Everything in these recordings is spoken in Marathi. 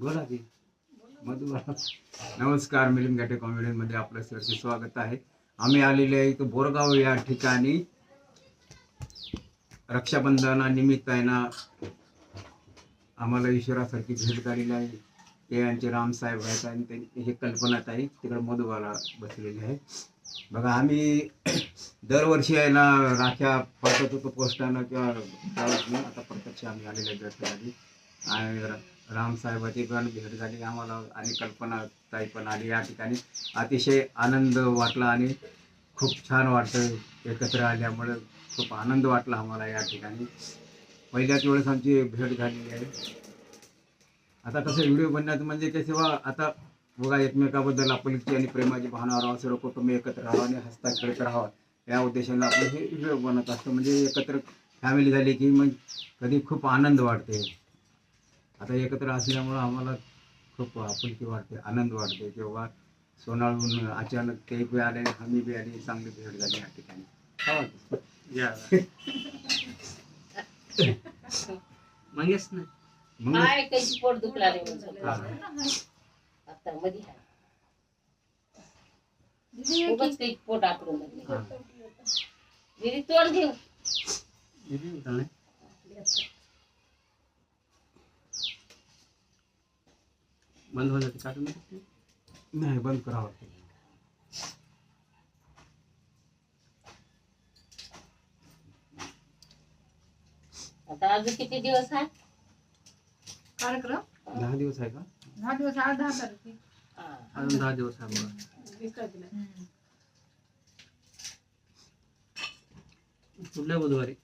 बोला की. मधुबाला नमस्कार मिलिंद घाटे कॉमेडीमध्ये आपलं सरचे स्वागत आहे. आम्ही आलेले आहे इथं बोरगाव या ठिकाणी. रक्षाबंधनानिमित्त आहे ना आम्हाला ईश्वरासारखी भेट झालेली आहे. ते यांचे रामसाहेब आहेत आणि ते हे कल्पनात आहे तिकडे मधुबाला बसलेले आहे. बघा आम्ही दरवर्षी आहे ना राख्या पाठवत होतो पोस्टानं किंवा आता प्रत्यक्ष आम्ही आलेले भेट आणि रामसाहेबाची पण भेट झाली आम्हाला आणि कल्पना ताई पण आली या ठिकाणी. अतिशय आनंद वाटला आणि खूप छान वाटतं एकत्र आल्यामुळे खूप आनंद वाटला आम्हाला या ठिकाणी. पहिल्याच वेळेस आमची भेट झालेली आहे. आता कसं व्हिडिओ बनण्यात म्हणजे कसे वा आता बघा एकमेकाबद्दल आपुलकी आणि प्रेमाची भावना राहावं सर्व कुटुंब एकत्र राहावं आणि हसता खेळत राहावं. या उद्देशाने आपण हे व्हिडिओ बनत असतो. म्हणजे एकत्र फॅमिली झाली की मग कधी खूप आनंद वाटते. आता एकत्र असल्यामुळं आम्हाला खूप आपुलकी वाटते आनंद वाटते की बाबा सोनाळून अचानक ते बी आले आम्ही बी आले चांगली भेट झाली या ठिकाणी. मंगेश ना. मग काय कैची पोट दुखला रे म्हणून. हा. आता मध्ये आहे. खूपच काही पोट आकडून मध्ये हा. दिदी तोड घेऊ दिदी बंद होऊन जाते काढून टाकते. नाही बंद करावं लागतं. आता अजून किती दिवस आहे कार्यक्रम? दहा दिवस आहे का? दहा दिवस आठ दहा तारीख अजून दहा दिवस आहे बघा वीस तारखेला पुढल्या बुधवारी।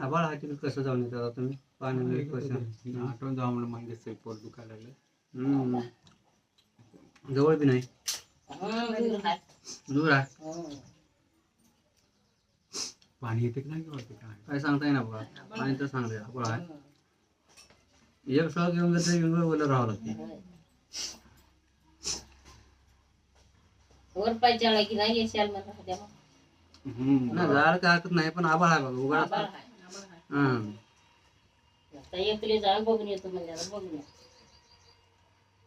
आबाळ आहे तिकडे कसं जाऊन येतात आता तुम्ही पाणी कसं आठवण जाऊ म्हणून मंगेश पोट दुखायला लागलं. जवळ बी नाही हं, दूर आहे. हं. पाणी येते की नाही काय काय सांगता येईना बघा पाणी तर सांगते आबाळ आहे एक सळ घेऊन गेलं तरी घेऊन बोलत राहावं लागते होय. वर पाय चढला की नाही येशाल मला उद्या मग. हम्म. नाही जायला काय हरकत नाही पण आबाळ आहे बघा उघड आभाळ. हं आता एकले जाऊन बघून येतो आता बघून या.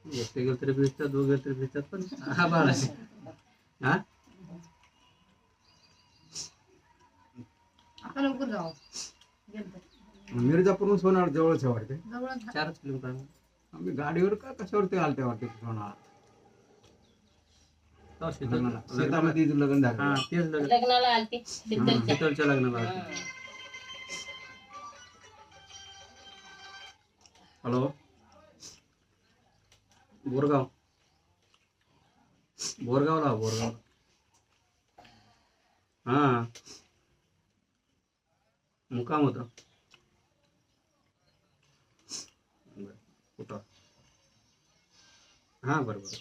एकटे गेलं तरी भिजतात दोघं गेलं तरी भिजतात पण. हा आता लवकर जाऊ. गेलं मिर्जापूरहून सोनार जवळच आहे वाटते. जवळच चारच किलोमीटर. आम्ही गाडीवर का कशावरती आलते वाटते सोनार? हो. शेतामध्ये लग्न हा झालं तेच लग्न. लग्नाला आलते. शीतलच्या लग्नाला हं. हॅलो बोरगाव बोरगावला बोरगाव हा मुकाम होता बरं. कुठं हा बरं बरं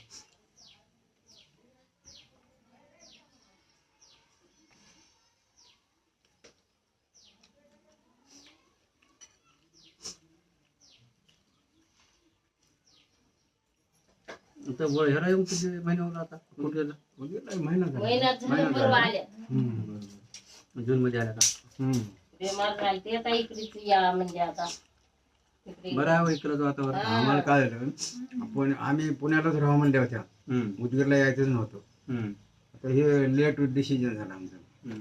आता व- ह्याला येऊन किती महिने होता आता कुठे गेलं गेला महिना झाला. महिन्यात झालं महिना परवा झाला. आल्या हम्म. जून मध्ये आल्या का? हम्म. बेमार झाली ते आता इकडेच या म्हणजे आता. तिकडे बरं आहे हो इकडचं वातावरण. हा. आम्हाला काय झालं आपण आम्ही पुण्यालाच राहू म्हणल्या होत्या. हम्म, उदगीरला यायचंच नव्हतं. हम्म, आता हे लेट डिसिजन झालं आमचं. हम्म.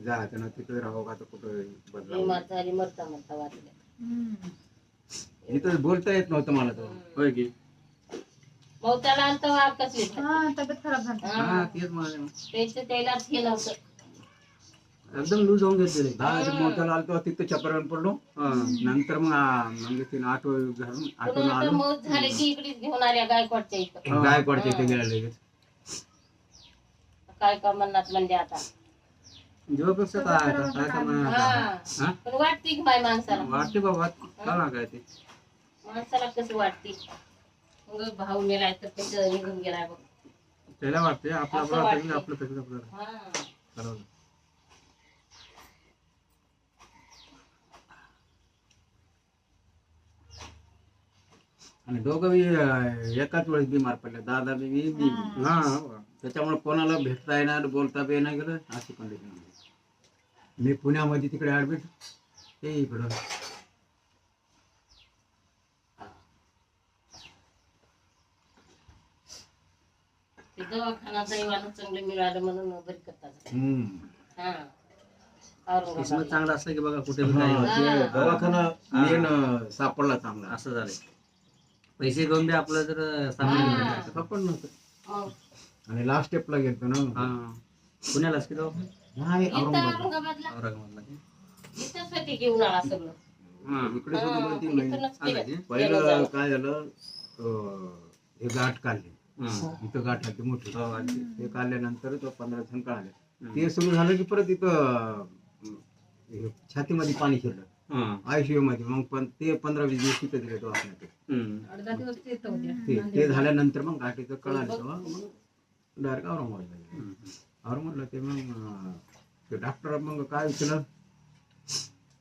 जायचं ना तिकडे राहू का तर कुठं बदलावं? बेमार झाली मरता मरता वाचल्या इथं बोलता येत नव्हतं मला तर. होय की? मग तब्येत खराब झाली हा। तेच मला हे। नव्हतं एकदम लूज होऊन घेतलेले दहा मोठ्याला आलतो तिथं चपरावर पडलो नंतर मग मग तिने आठव घालून आठवून आलो मौत झाले की इकडेच घेऊन आल्या गायकवाडच्या इथं गायकवाडच्या इथे गेला लगेच काय का म्हणणार म्हणजे आता काय आता काय का म्हणा आता? हा। हा। पण वाटते की बाय माणसाला वाटते बाबा का काय ते माणसाला कसं वाटते? मग भाऊ मेलाय तर त्याचं निघून गेलाय बघ. त्याला वाटते आपलं असं आपलं वाटते. आपलं आपलं. हा. ठरवलं आणि दोघं बी अं, एकाच वेळेस बिमार पडले. दादा बी मी बी. हा. त्याच्यामुळे कोणाला भेटता येणार बोलता बी येणार गेलं अशी कंडिशन मी पुण्यामध्ये तिकडे ऍडमिट ते इकडं दवाखाना दैवानं चांगलं मिळालं म्हणून बरी करतात हम्म. हा किस्मत औरंगाबाद चांगलं असलं की बघा कुठे बी हा, काही होतं. ते दवाखाना अं, सापडला चांगला असं झालंय पैसे घेऊन बी आपलं जर सामान हा. घेऊन जायचं. सापड नव्हतं मग आणि लास्ट स्टेपला गेलतो ना हा पुण्यालाच की नाही इथं औरंगाबाद औरंगाबादला औरंगाबादला की? इथंच होते घेऊन आला सगळं हा. इकडे हा, सुद्धा दोन तीन महिने इथूनच आलं केलं. की? गेलं पहिलं. काय झालं अं, हे गाठ काढली हा. इथं गाठ आली मोठी अगदी. ते काढल्यानंतर तो पंधरा जण काढले. ते सुरू झालं की परत इथं अं, हे छातीमध्ये पाणी शिरलं हा. आयसीयू मध्ये मग पण ते पंधरा वीस दिवस तिथं दिले दवाखान्यात हम्म. अर्धा दिवस ते येतं होत्या. ते ते नांदेडला. झाल्यानंतर मग गाठीचं कळालं तेव्हा मग डायरेक्ट औरंगाबादला गेले. औरंगाबादला ते मग अं, ते डॉक्टर मग काय केलं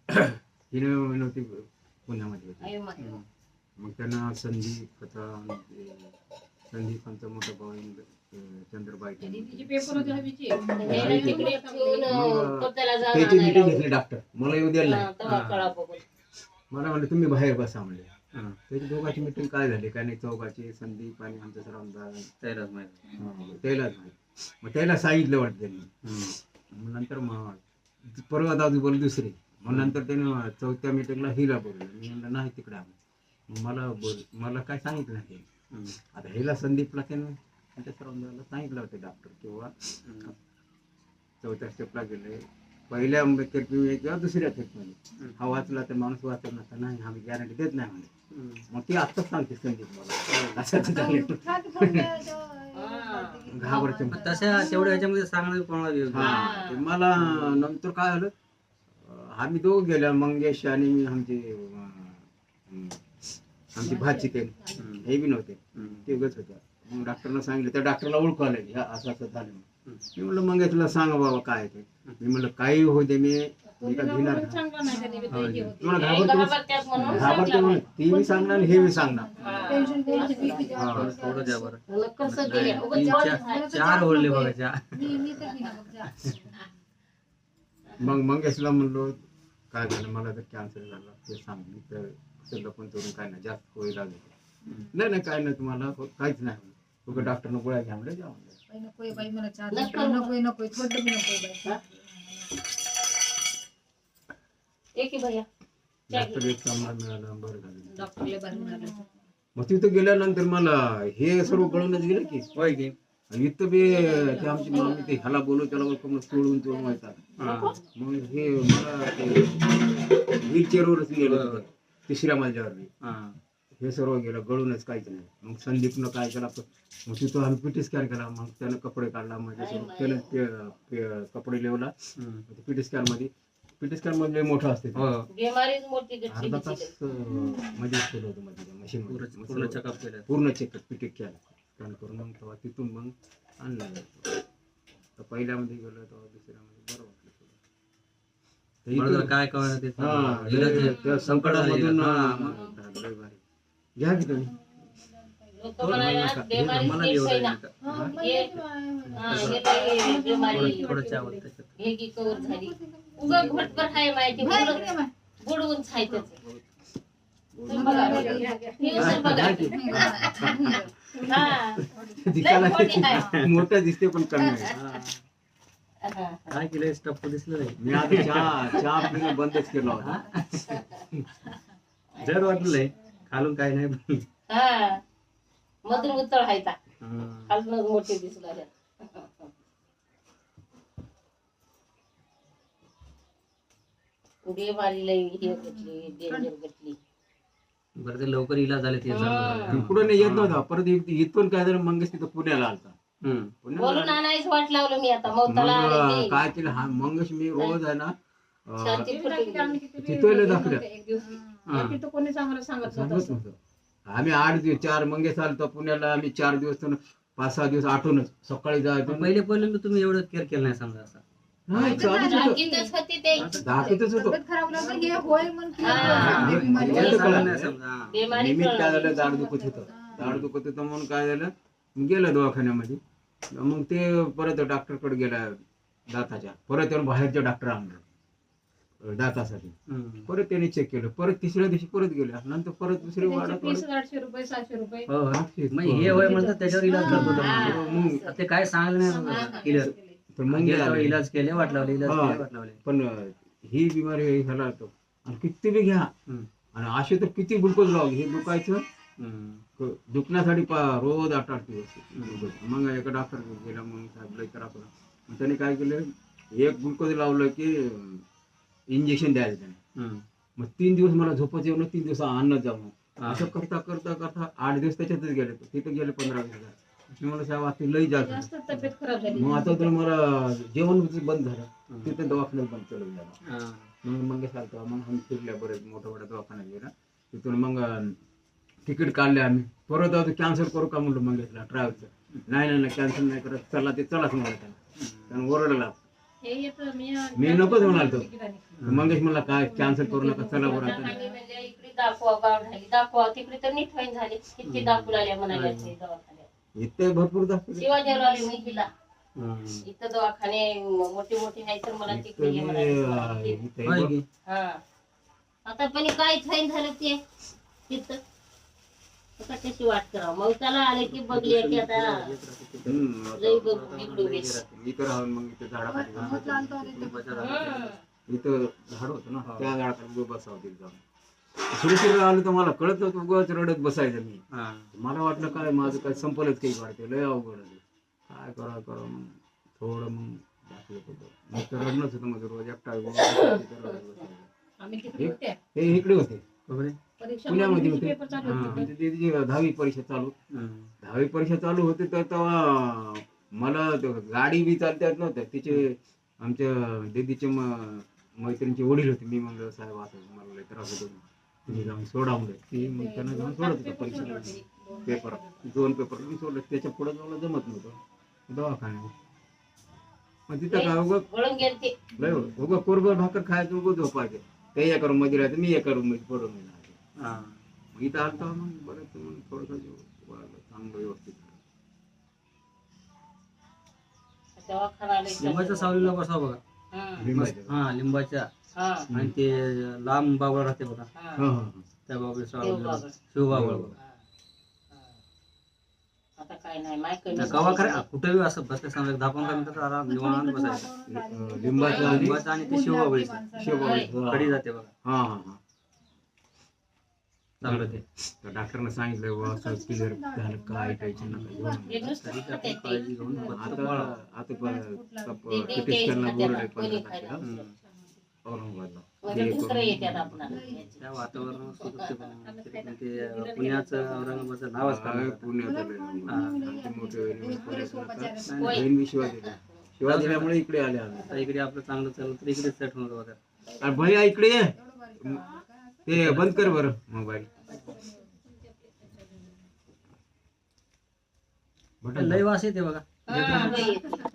हिने नव्हती पुण्यामध्ये होती आई मग. त्यांना आणि ते संदीपांचा मोठा भाऊ चंद्रबाई त्याची मिटिंग. घेतली डॉक्टर मला येऊ द्यायला मला म्हणले तुम्ही बाहेर बसा म्हणले. त्याची दोघांची मिटिंग काय झाली? काय नाही चौघाची संदीप आणि आमचा सर आमदार त्यालाच माहिती त्यालाच माहीत. मग त्याला सांगितलं वाटतं त्यांनी. नंतर मग परवा दादू बोल दुसरी. मग नंतर त्याने चौथ्या मिटिंगला हिला बोललं मी म्हणलं नाही तिकडे आम्ही. मला बोल मला काय सांगितलं नाही. आता हिला संदीपला त्याने त्यांच्या सर्वांना सांगितलं होतं डॉक्टर किंवा. चौथ्या स्टेपला गेले. पहिल्या खेप किंवा दुसऱ्या खेपमध्ये हा वाचला तर माणूस वाचत नसता नाही आम्ही गॅरंटी देत नाही म्हणे. मग ती आत्ताच सांगते संदीप मला. असं तशा तेवढ्या ह्याच्यामध्ये सांगणं मला नंतर काय झालं आम्ही दोघं गेल्या मंगेश आणि मी आमचे आमची भाची ते. हम्म. हे बी नव्हते. ते उगाच होत्या मग डॉक्टरला सांगितलं त्या डॉक्टरला ओळखू आलं की हा असं असं झालं. मी म्हणलं मंगेशला सांगा बाबा काय ते. मी म्हणलं काही होऊ दे मी मी का घेणार हो, ते हे घाबरते म्हणून सांगला ती बी सांगणार हे बी चार- नाही. चार ओढले बघा चार मी मी तर घेणार बघ जा. मग मंगेशला म्हणलो काय झालं? मला तर कॅन्सर झाला. ते सांग मी तर सगळं पण करून काय नाही जास्त होईल लागलं. नाही नाही काय नाही तुम्हाला हो- काहीच नाही तुझं डॉक्टरनं गोळ्या घ्या म्हणलं बाई नकोय बाई मला चहा नको. नकोय नकोय नकोय थोडं बी नकोय बाई. ये की भैया. डॉक्टर एक चांगला मिळाला बरं झालं. डॉक्टरला बाहेर मिळालं मग तिथं गेल्यानंतर मला हे सर्व कळूनच गेलं की होय की? आणि इथं बी ते आमची मम्मी ते ह्याला बोलू त्याला बोलू चोळून चोळून व्हायचा हा. मग हे मला ते व्हीलचेअरवरच. होतं. तिसऱ्या मजल्यावर मी हा. हे सर्व गेलं गळूनच काहीच नाही मग संदीपनं काय केला मग तिथं आम्ही पिटी स्कॅन केला मग त्यानं कपडे काढला माझ्या त्यानं ते- ते कपडे लिवला हम्म. पिटी स्कॅनमध्ये पिटी स्कॅनमध्ये मोठं असते ते. हो बिमारीच मोठी गच्ची अर्धा तास. अं, मध्येच केलं होतं मध्ये मशीन पूर्ण पूर्ण चेकअप केलं पूर्ण चेक पिटी केला स्कॅन करून मग तेव्हा तिथून मग आणलं तर पहिल्यामध्ये गेलो तेव्हा दुसऱ्यामध्ये बरं वाटलं थोडं. तर मला काय ते हा, त्या संकटामधून हा. घ्या की तुम्ही लोक बिमारी. हा, हा, हे बिमारी थोडं आवडतं त्याच्यात. हे की कवर झाली उगा घोटभर हाय माहिती बुडवून- बघा. हे असं बघा. हा. दिसायला मोठी आहे. मोठं दिसते पण कमी आहे हा. हा. काय केलंय? स्टफ दिसलं नाही. मी आता चहा चहा पिणं बंदच केलं होता जड वाटलंय खालून काय नाही. हा. मधून उतळ. खालूनच मोठे दिसू लागले बिमारी लई हे घेतली डेंजर घेतली बरं ते लवकर इलाज झाले ते. पुढे नाही येत नव्हता. परत इथ- इथून काय झालं मंगेश तिथं पुण्याला आलता. हम्म. पुण्याला बोलून आणायच वाट लावलं मी आता मौताला मग काय केलं हा मंगेश मी रोज आहे ना अं, फुटली. हा. तिथं कोणीच आम्हाला सांगत सांगत नव्हतं. नव्हतं आम्ही आठ दिवस चार मंगेश आलतो पुण्याला आम्ही चार दिवस तर पाच सहा दिवस आठवूनच सकाळी जायचो पहिले पहिले तुम्ही एवढं केअर केलं नाही समजा असं नाही चालूच होतं होती ते दाखवतच होतो तब्येत खराब लागलं हे होय म्हणून हा. हे- बिमारी हे- आहे. हे- सांगलं नाही समजा हा. बिमारी निमित्त काय. झालं दाढ दुखत होतं दाढ दुखत होतं म्हणून काय झालं गेलं दवाखान्यामध्ये मग ते परत डॉक्टरकडे गेला दाताच्या. परत त्यानं बाहेरच्या डॉक्टर आणलं. दातासाठी. परत त्याने चेक केलं. परत तिसऱ्या दिवशी परत गेल्या. नंतर परत दुसरी त्याची वाढत फीस आठशे रुपये सहाशे रुपये. हो हो. मग हे वय म्हणतात त्याच्यावर इलाज करत होतं हा. म्हणजे. मग ते काय सांगलं नाही क्लिअर तर मग गेला. इलाज केले वाट लावले इलाज. केले वाट लावले पण अं, ही बिमारी ह्याला होतो आणि किती बी घ्या. हम्म. आणि असे तर किती ग्लुकोज लावले. हे दुखायचं दुखण्यासाठी पा रोज आठ आठ दिवस ग्लुकोज मग एका डॉक्टर गेला मग साहेब लय त्रास होता. मग त्याने काय केलं एक ग्लुकोज लावलं की इंजेक्शन द्यायचं त्याने. हम्म. मग तीन दिवस मला झोपच येऊन तीन दिवस अन्न जाऊन हा. असं करता करता करता आठ दिवस त्याच्यातच गेले तिथे गेले पंधरा दिवस. मी मला साहेब आता लई झाली. मग आता तर मला जेवण बंद झालं. तिथे दवाखान्यात बंद केलं झालं हा. मग मग सारखं मग आम्ही फिरल्या बरेच मोठ्या मोठ्या दवाखान्यात गेला. तिथून मग तिकीट काढले आम्ही. परत आता कॅन्सल करू का म्हणलं मंगेशला ट्रॅव्हलचं नाही नाही नाही कॅन्सल नाही करत. चला ते चलाच म्हणलं त्यानं त्यानं ओरडला हे मी नकोच म्हणाल तो. मंगेश म्हणला काय कॅन्सल करू नका चला बरं आता. म्हणजे इकडे दाखवा गाव झाली दाखवा. तिकडे तर नीट होईन झाली. किती दाखवू लागल्या म्हणाल्या ते दवाखान्यात. इथे भरपूर दाखवले. शिवाजीराव आले मी तिला. इथं दवाखाने मोठी मोठी नाही तर मला तिकडे ये म्हणाले. अं, इथे? हा. आता पण काय होईन झालं ते. तिथं आता कशी वाट करावं? मग त्याला आले की बघली की आता. लई बघ गेली. राहून मग इथे झाडाखाली झाड होतं ना हा. त्या झाडाखाली उभं बसावं तिथे जाऊन. सुरक्षित आलं तर मला कळत नव्हतं उगाच रडत बसायचं मी. हा. मला वाटलं काय माझं काय संपलंच काही वाटते लय अवघड. काय करा करा मग थोडं मग दाखवत होतं. मग तर रडणंच होतं माझं रोज एकटा हे इकडे होते. पुण्यामध्ये मध्ये होते. पेपर चालू हा. होते. तिथे तिची दहावी परीक्षा चालू. दहावी परीक्षा चालू होती तर तेव्हा मला तो गाडी बी चालता येत नव्हत्या. तिचे आमच्या दीदीचे मैत्रिणीचे वडील होते. मी म्हणलं साहेब असं मला त्रास होतो. तुम्ही जाऊन सोडा म्हणलं. ती मग त्यांना जाऊन सोडत होतं परीक्षा. पेपर. दोन पेपर मी सोडलं. त्याच्या पुढे मला जमत नव्हतं. दवाखान्यात मग तिथं काय उगं उगं कोरभर भाकर खायचं उगं झोपायचं. ते एका रूममध्ये राहायचं मी एका रूममध्ये पडून. हा. मग इथं आलतो मग बरं मग थोडंसं वाढलं, चांगलं व्यवस्थित. दवाखाना लिंबाच्या सावलीला बसा बघा. हा लिंबाच्या आणि ते लांब बाबळ राहते बघा. त्या बाबळी सावलीला बाबळ. शिवबाबळ हो. बघा हा. हा. आता काय नाही गावाकडे कुठेही असं बसले समजा दहा पंधरा मिनिटात आराम निवांत बसायचं अं, लिंबाचं आणि लिंबाचं आणि ते शिवबाबळी शेवगावळी. कडी जाते बघा हा हा हा चांगलं ते. तर डॉक्टरनं सांगितलं असं क्लिअर झालं काय टेन्शन नका घेऊ. हे. काळजी घेऊन आता. आता पंधरा. औरंगाबादला. त्या वातावरणात ते पुण्याचं औरंगाबादचं नावच काय काढलं पुण्यात आलंय. आमचे मोठे बी शिवाय शिवाय दिल्यामुळे इकडे आले आम्ही. आता इकडे आपलं चांगलं चाललं तर इकडे सेट होणार होता अरे भैया इकडे ते बंद कर बरं मोबाईल. लय वास येते बघा. हा.